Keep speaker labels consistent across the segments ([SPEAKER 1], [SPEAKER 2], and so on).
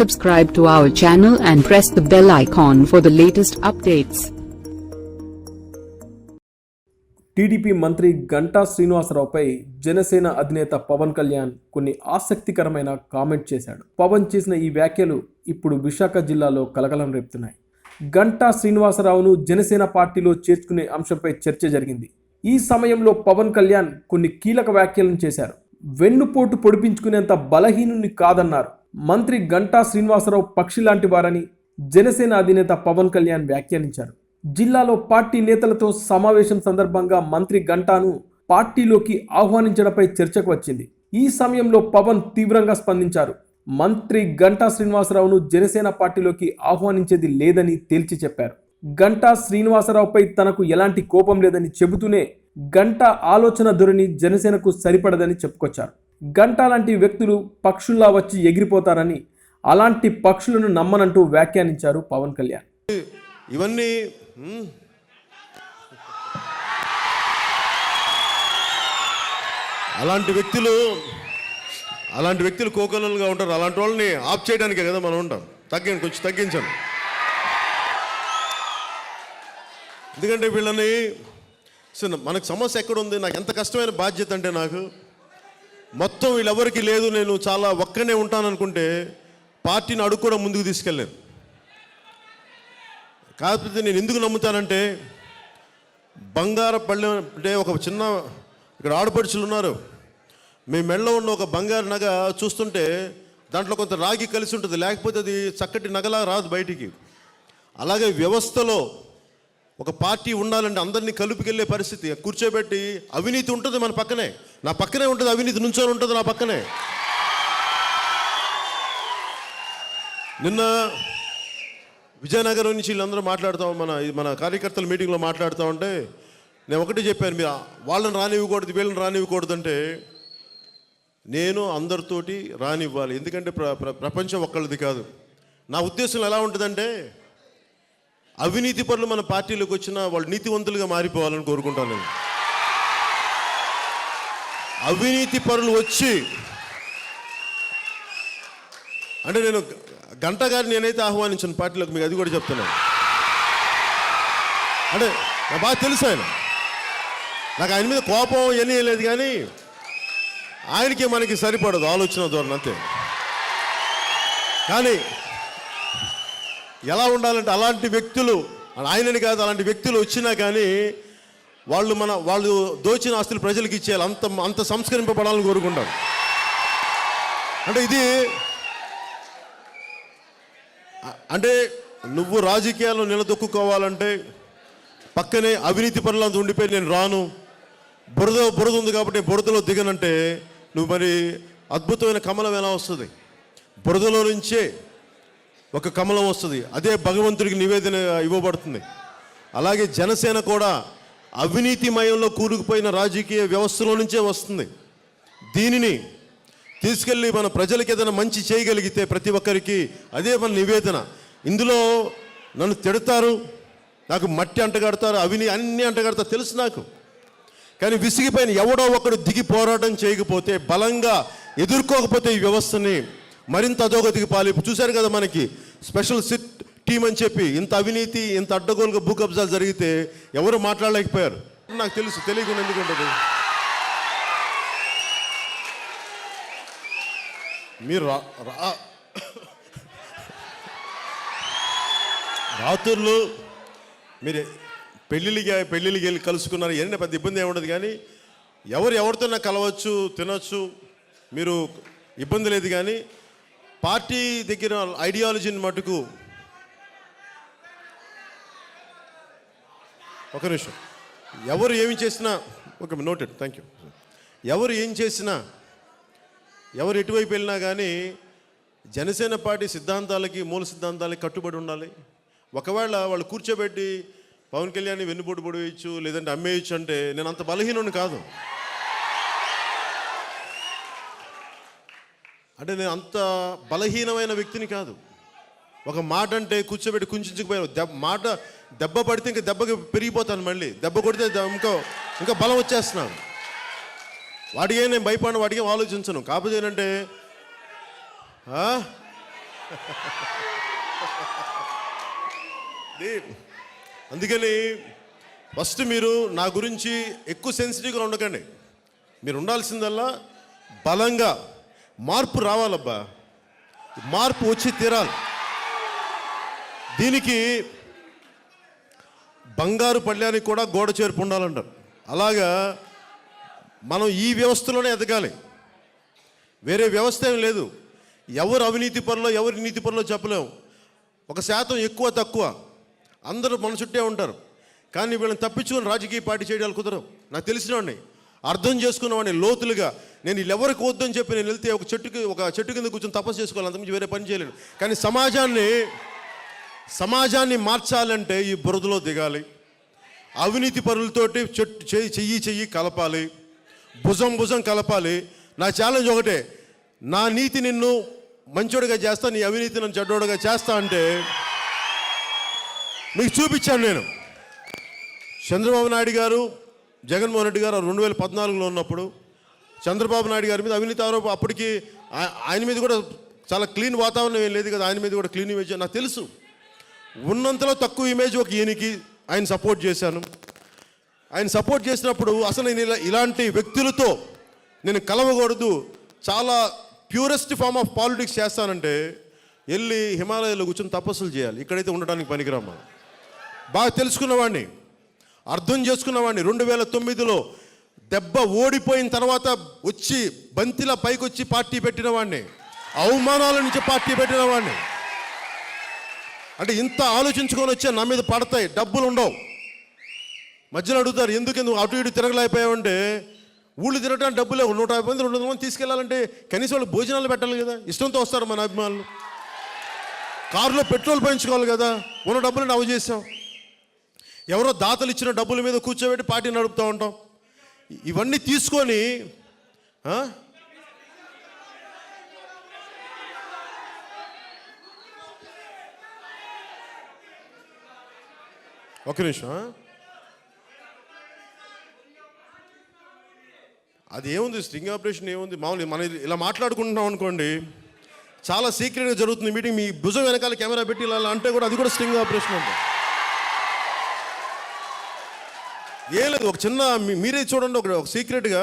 [SPEAKER 1] subscribe to our channel and press the bell icon for the latest updates.
[SPEAKER 2] TDP మంత్రి గంటా శ్రీనివాసరావుపై జనసేన అధినేత పవన్ కళ్యాణ్ కొన్ని ఆసక్తికరమైన comment చేశాడు. పవన్ చేసిన ఈ వ్యాఖ్యలు ఇప్పుడు విశాఖ జిల్లాలో కలకలం రేపుతున్నాయి. గంటా శ్రీనివాసరావును జనసేన పార్టీలో చేర్చుకునే అంశంపై చర్చ జరిగింది. ఈ సమయంలో పవన్ కళ్యాణ్ కొన్ని కీలక వ్యాఖ్యలను చేశారు. వెన్నుపోటు పొడిపించుకునేంత బలహీనుని కాదన్నారు మంత్రి గంటా శ్రీనివాసరావు పక్షి లాంటి వారని జనసేన అధినేత పవన్ కళ్యాణ్ వ్యాఖ్యానించారు. జిల్లాలో పార్టీ నేతలతో సమావేశం సందర్భంగా మంత్రి గంటాను పార్టీలోకి ఆహ్వానించడంపై చర్చకు వచ్చింది. ఈ సమయంలో పవన్ తీవ్రంగా స్పందించారు. మంత్రి గంటా శ్రీనివాసరావును జనసేన పార్టీలోకి ఆహ్వానించేది లేదని తేల్చి చెప్పారు. గంటా శ్రీనివాసరావుపై తనకు ఎలాంటి కోపం లేదని చెబుతూనే గంటా ఆలోచన ధోరణి జనసేనకు సరిపడదని చెప్పుకొచ్చారు. గంట లాంటి వ్యక్తులు పక్షుల్లా వచ్చి ఎగిరిపోతారని అలాంటి పక్షులను నమ్మనంటూ వ్యాఖ్యానించారు పవన్ కళ్యాణ్.
[SPEAKER 3] ఇవన్నీ అలాంటి వ్యక్తులు అలాంటి వ్యక్తులు కోకొల్లలుగా ఉంటారు. అలాంటి వాళ్ళని ఆఫ్ చేయడానికే కదా మనం ఉంటాం. తగ్గించండి కొంచెం తగ్గించండి. ఎందుకంటే వీళ్ళని అసలు మనకు సమస్య ఎక్కడ ఉంది నాకు ఎంత కష్టమైన బాధ్యత అంటే నాకు మొత్తం వీళ్ళెవరికి లేదు నేను చాలా ఒక్కనే ఉంటాను అనుకుంటే పార్టీని అడుగు కూడా ముందుకు తీసుకెళ్ళాను కాకపోతే నేను ఎందుకు నమ్ముతానంటే బంగార పళ్ళెం అంటే ఒక చిన్న ఇక్కడ ఆడపడుచులు ఉన్నారు. మీ మెడలో ఉన్న ఒక బంగారు నగ చూస్తుంటే దాంట్లో కొంత రాగి కలిసి ఉంటుంది లేకపోతే అది చక్కటి నగలా రాదు బయటికి. అలాగే వ్యవస్థలో ఒక పార్టీ ఉండాలంటే అందరినీ కలుపుకెళ్ళే పరిస్థితి కూర్చోబెట్టి అవినీతి ఉంటుంది మన పక్కనే. నా పక్కనే ఉంటుంది అవినీతి నుంచొని ఉంటుంది నా పక్కనే. నిన్న విజయనగరం నుంచి వీళ్ళందరూ మాట్లాడుతాం మన మన కార్యకర్తల మీటింగ్లో మాట్లాడుతూ ఉంటే నేను ఒకటి చెప్పాను మీరు వాళ్ళని రానివ్వకూడదు వీళ్ళని రానివ్వకూడదు అంటే నేను అందరితోటి రానివ్వాలి. ఎందుకంటే ప్ర ప్రపంచం ఒక్కళ్ళది కాదు. నా ఉద్దేశం ఎలా ఉంటుందంటే అవినీతి పనులు మన పార్టీలోకి వచ్చినా వాళ్ళు నీతివంతులుగా మారిపోవాలని కోరుకుంటాను నేను. అవినీతి పరులు వచ్చి అంటే నేను గంట గారిని నేనైతే ఆహ్వానించాను పార్టీలోకి మీకు అది కూడా చెప్తున్నాను. అంటే నాకు బాగా తెలుసు ఆయన. నాకు ఆయన మీద కోపం ఎన్ని లేదు కానీ ఆయనకి మనకి సరిపడదు ఆలోచన ధోరణి అంతే. కానీ ఎలా ఉండాలంటే అలాంటి వ్యక్తులు ఆయనని కాదు అలాంటి వ్యక్తులు వచ్చినా కానీ వాళ్ళు మన వాళ్ళు దోచిన ఆస్తులు ప్రజలకు ఇచ్చేయాలి. అంత అంత సంస్కరింపబడాలని కోరుకుంటారు. అంటే ఇది అంటే నువ్వు రాజకీయాల్లో నిలదొక్కుకోవాలంటే పక్కనే అవినీతి పనులంతా ఉండిపోయి నేను రాను. బురద బురద ఉంది కాబట్టి బురదలో దిగనంటే నువ్వు మరి అద్భుతమైన కమలం ఎలా వస్తుంది? బురదలో నుంచే ఒక కమలం వస్తుంది. అదే భగవంతుడికి నివేదన ఇవ్వబడుతుంది. అలాగే జనసేన కూడా అవినీతిమయంలో కూరుకుపోయిన రాజకీయ వ్యవస్థలో నుంచే వస్తుంది. దీనిని తీసుకెళ్ళి మన ప్రజలకి ఏదైనా మంచి చేయగలిగితే ప్రతి ఒక్కరికి అదే మన నివేదన. ఇందులో నన్ను తిడతారు నాకు మట్టి అంటగడతారు అవిని అన్ని అంటగడతారు తెలుసు నాకు. కానీ విసిగిపోయిన ఎవడో ఒకడు దిగి పోరాటం చేయకపోతే బలంగా ఎదుర్కోకపోతే ఈ వ్యవస్థని మరింత అధోగతికి పాలి చూశారు కదా మనకి స్పెషల్ సిట్ టీం అని చెప్పి ఇంత అవినీతి ఇంత అడ్డగోలుగా భూ కబ్జాలు జరిగితే ఎవరు మాట్లాడలేకపోయారు? నాకు తెలుసు తెలియకుండా ఎందుకు ఉంటుంది? మీరు రా రా- రాత్రులు మీరు పెళ్ళిళ్ళకి పెళ్ళిళ్ళకి వెళ్ళి కలుసుకున్నారు. ఎన్ని పెద్ద ఇబ్బంది ఏముండదు కానీ ఎవరు ఎవరితోనా కలవచ్చు తినొచ్చు మీరు ఇబ్బంది లేదు కానీ పార్టీ దగ్గర ఐడియాలజీని మటుకు ఒక నిమిషం. ఎవరు ఏమి చేసినా ఒక నోటెడ్ థ్యాంక్ యూ ఎవరు ఏం చేసినా ఎవరు ఎటువైపు వెళ్ళినా కానీ జనసేన పార్టీ సిద్ధాంతాలకి మూల సిద్ధాంతాలకి కట్టుబడి ఉండాలి. ఒకవేళ వాళ్ళు కూర్చోబెట్టి పవన్ కళ్యాణ్ వెన్నుపోటు పొడివేయచ్చు లేదంటే అమ్మేయచ్చు అంటే నేను అంత బలహీనుని కాదు. అంటే నేను అంత బలహీనమైన వ్యక్తిని కాదు. ఒక మాట అంటే కూర్చోబెట్టి కుంచుకుపోయారు. దెబ్బ మాట దెబ్బ పడితే ఇంకా దెబ్బకి పెరిగిపోతాను మళ్ళీ. దెబ్బ కొడితే ఇంకా ఇంకో ఇంకా బలం వచ్చేస్తున్నాను. వాటికే నేను భయపడిన వాటికి ఆలోచించను. కాకపోతే ఏంటంటే అందుకని ఫస్ట్ మీరు నా గురించి ఎక్కువ సెన్సిటివ్గా ఉండకండి. మీరు ఉండాల్సిందల్లా బలంగా మార్పు రావాలబ్బా. మార్పు వచ్చి తీరాలి. దీనికి బంగారు పళ్ళ్యానికి కూడా గోడ చేర్పు ఉండాలంటారు. అలాగా మనం ఈ వ్యవస్థలోనే ఎదగాలి. వేరే వ్యవస్థ ఏం లేదు. ఎవరు అవినీతి పనులో ఎవరు నీతి పనులో చెప్పలేము ఒక శాతం ఎక్కువ తక్కువ. అందరూ మన చుట్టే ఉంటారు. కానీ వీళ్ళని తప్పించుకొని రాజకీయ పార్టీ చేయడాలు కుదరవు. నాకు తెలిసినవాడిని అర్థం చేసుకున్నవాడిని లోతులుగా. నేను వీళ్ళెవరికి వద్దని చెప్పి నేను వెళ్తే ఒక చెట్టుకి ఒక చెట్టు కింద కూర్చొని తపస్సు చేసుకోవాలి. అంతకుమించి వేరే పని చేయలేను. కానీ సమాజాన్ని సమాజాన్ని మార్చాలంటే ఈ బురదలో దిగాలి. అవినీతి పరులతోటి చెట్టు చెయ్యి చెయ్యి చెయ్యి కలపాలి. భుజం భుజం కలపాలి. నా ఛాలెంజ్ ఒకటే. నా నీతి నిన్ను మంచోడిగా చేస్తా నీ అవినీతి నన్ను చెడ్డోడుగా చేస్తా అంటే మీకు చూపించాను నేను. చంద్రబాబు నాయుడు గారు జగన్మోహన్ రెడ్డి గారు రెండు వేల పద్నాలుగులో ఉన్నప్పుడు చంద్రబాబు నాయుడు గారి మీద అవినీతి ఆరోపణ అప్పటికి ఆయన మీద కూడా చాలా క్లీన్ వాతావరణం ఏం లేదు కదా ఆయన మీద కూడా క్లీన్ ఇమేజ్ నాకు తెలుసు. ఉన్నంతలో తక్కువ ఇమేజ్ ఒక ఈయనకి ఆయన సపోర్ట్ చేశాను. ఆయన సపోర్ట్ చేసినప్పుడు అసలు నేను ఇలా ఇలాంటి వ్యక్తులతో నేను కలవకూడదు. చాలా ప్యూరెస్ట్ ఫామ్ ఆఫ్ పాలిటిక్స్ చేస్తానంటే వెళ్ళి హిమాలయాలో కూర్చొని తపస్సులు చేయాలి. ఇక్కడైతే ఉండడానికి పనికిరామా బాగా తెలుసుకున్నవాడిని. అర్థం చేసుకున్నవాడిని. రెండు వేల తొమ్మిదిలో దెబ్బ ఓడిపోయిన తర్వాత వచ్చి బంతిలా పైకొచ్చి పార్టీ పెట్టిన వాడిని అవమానాల నుంచి పార్టీ పెట్టిన వాడిని అంటే ఇంత ఆలోచించుకొని వచ్చే నా మీద పడతాయి డబ్బులు ఉండవు. మధ్యలో అడుగుతారు ఎందుకు ఎందుకు అటు ఇటు తిరగలేకపోయావంటే ఊళ్ళు తినడానికి డబ్బులే లేవు నూట యాభై మంది రెండు వందల మంది తీసుకెళ్ళాలంటే కనీసం వాళ్ళు భోజనాలు పెట్టాలి కదా ఇష్టంతో వస్తారు మన అభిమానులు. కారులో పెట్రోల్ పెంచుకోవాలి కదా ఉన్న డబ్బులు నవ్వు చేసాం ఎవరో దాతలు ఇచ్చిన డబ్బుల మీద కూర్చోబెట్టి పార్టీ నడుపుతూ ఉంటాం. ఇవన్నీ తీసుకొని ఒక నిమిషం అది ఏముంది? స్ట్రింగ్ ఆపరేషన్ ఏముంది? మామూలు మనం ఇలా మాట్లాడుకుంటున్నాం అనుకోండి చాలా సీక్రెట్గా జరుగుతుంది మీటింగ్ మీ భుజం వెనకాల కెమెరా పెట్టి ఇలా అంటే కూడా అది కూడా స్ట్రింగ్ ఆపరేషన్ ఉంటుంది ఏం లేదు ఒక చిన్న మీరే చూడండి ఒక ఒక సీక్రెట్గా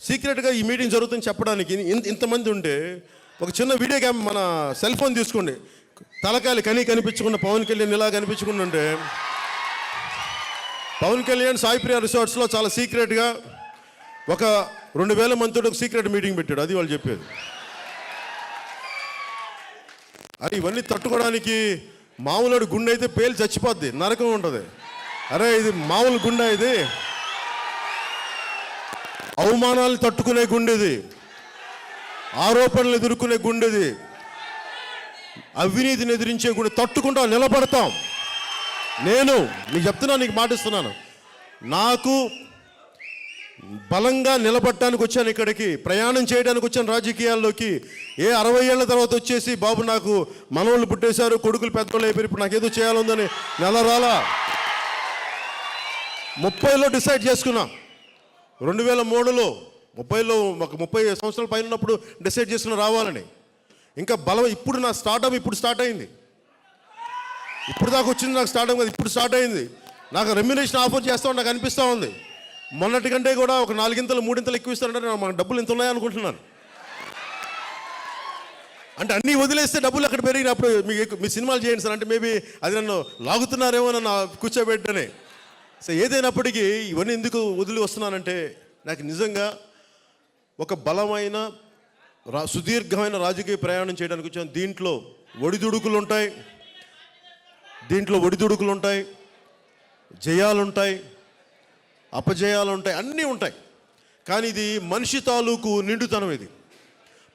[SPEAKER 3] సీక్రెట్గా ఈ మీటింగ్ జరుగుతుంది చెప్పడానికి ఇంత ఇంతమంది ఉంటే ఒక చిన్న వీడియో క్యామ్ మన సెల్ ఫోన్ తీసుకోండి. తలకాయలు కనీ కనిపించకుండా పవన్ కళ్యాణ్ ఇలా కనిపించకుండా ఉంటే పవన్ కళ్యాణ్ సాయిప్రియ రిసార్ట్స్లో చాలా సీక్రెట్గా ఒక రెండు వేల మందితో ఒక సీక్రెట్ మీటింగ్ పెట్టాడు అది వాళ్ళు చెప్పేది. అది ఇవన్నీ తట్టుకోవడానికి మామూలు గుండె అయితే పేలు చచ్చిపోద్ది నరకం ఉంటుంది. అరే ఇది మామూలు గుండె ఇది. అవమానాలు తట్టుకునే గుండెది ఆరోపణలు ఎదుర్కొనే గుండెది అవినీతిని ఎదిరించే గుండె తట్టుకుంటా నిలబడతాం. నేను నీకు చెప్తున్నా నీకు మాటిస్తున్నాను. నాకు బలంగా నిలబడటానికి వచ్చాను ఇక్కడికి ప్రయాణం చేయడానికి వచ్చాను రాజకీయాల్లోకి. ఏ అరవై ఏళ్ళ తర్వాత వచ్చేసి బాబు నాకు మనవాళ్ళు పుట్టేశారు కొడుకులు పెద్దోళ్ళు అయిపోయి ఇప్పుడు నాకు ఏదో చేయాలందని నెల రాలా. ముప్పైలో డిసైడ్ చేసుకున్నా. రెండు వేల మూడులో ముప్పైలో ఒక ముప్పై సంవత్సరాల పైన ఉన్నప్పుడు డిసైడ్ చేసుకుని రావాలని. ఇంకా బలం ఇప్పుడు నా స్టార్ట్అప్ ఇప్పుడు స్టార్ట్ అయింది. ఇప్పుడు దాకా వచ్చింది నాకు స్టార్ట్ అయింది ఇప్పుడు స్టార్ట్ అయింది. నాకు రెమ్యునేషన్ ఆఫర్ చేస్తా నాకు అనిపిస్తూ ఉంది. మొన్నటి కంటే కూడా ఒక నాలుగింతలు మూడింతలు ఎక్కువ ఇస్తారంటే మాకు డబ్బులు ఎంత ఉన్నాయో అనుకుంటున్నాను. అంటే అన్నీ వదిలేస్తే డబ్బులు అక్కడ పెరిగినప్పుడు మీకు మీ సినిమాలు చేయండి సార్. అంటే మేబీ అది నన్ను లాగుతున్నారేమో నన్ను కూర్చోబెట్టని. సో ఏదైనప్పటికీ ఇవన్నీ ఎందుకు వదిలి వస్తున్నానంటే నాకు నిజంగా ఒక బలమైన రా సుదీర్ఘమైన రాజకీయ ప్రయాణం చేయడానికి వచ్చాను. దీంట్లో ఒడిదుడుకులు ఉంటాయి. దీంట్లో ఒడిదుడుకులు ఉంటాయి జయాలుంటాయి అపజయాలుంటాయి అపజయాలు ఉంటాయి అన్నీ ఉంటాయి. కానీ ఇది మనిషి తాలూకు నిండుతనం ఇది.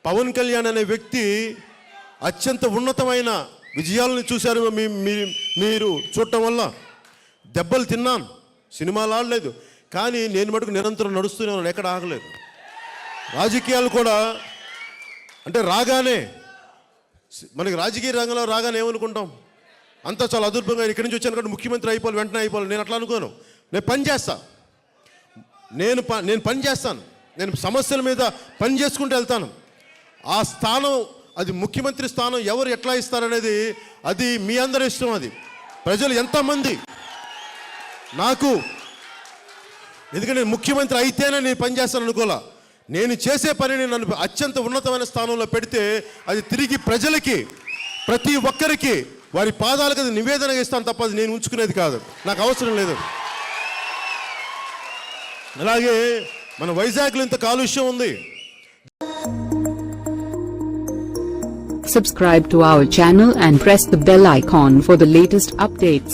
[SPEAKER 3] పవన్ కళ్యాణ్ అనే వ్యక్తి అత్యంత ఉన్నతమైన విజయాలను చూశారు మీ- మీరు చూడటం వల్ల. దెబ్బలు తిన్నాను సినిమాలు ఆడలేదు. కానీ నేను మటుకు నిరంతరం నడుస్తూనే ఉన్నాను ఎక్కడ ఆగలేదు. రాజకీయాలు కూడా అంటే రాగానే మనకి రాజకీయ రంగంలో రాగానే ఏమనుకుంటాం? అంతా చాలా అదుర్భంగా ఇక్కడి నుంచి వచ్చాను కాబట్టి ముఖ్యమంత్రి అయిపోవాలి వెంటనే అయిపోవాలి. నేను అట్లా అనుకోను. నేను పని చేస్తా. నేను ప నేను పని చేస్తాను. నేను సమస్యల మీద పని చేసుకుంటూ వెళ్తాను. ఆ స్థానం అది ముఖ్యమంత్రి స్థానం ఎవరు ఎట్లా ఇస్తారనేది అది మీ అందరి ఇష్టం అది. ప్రజలు ఎంతమంది? నాకు ఎందుకంటే ముఖ్యమంత్రి అయితేనే నేను పనిచేస్తాను అనుకోలే నేను చేసే పనిని నన్ను అత్యంత ఉన్నతమైన స్థానంలో పెడితే అది తిరిగి ప్రజలకి ప్రతి ఒక్కరికి వారి పాదాలకు అది నివేదన ఇస్తాను తప్ప అది నేను ఉంచుకునేది కాదు నాకు అవసరం లేదు అలాగే మన వైజాగ్లో ఇంత కాలుష్యం ఉంది
[SPEAKER 1] Subscribe to our channel and press the bell icon for the latest updates.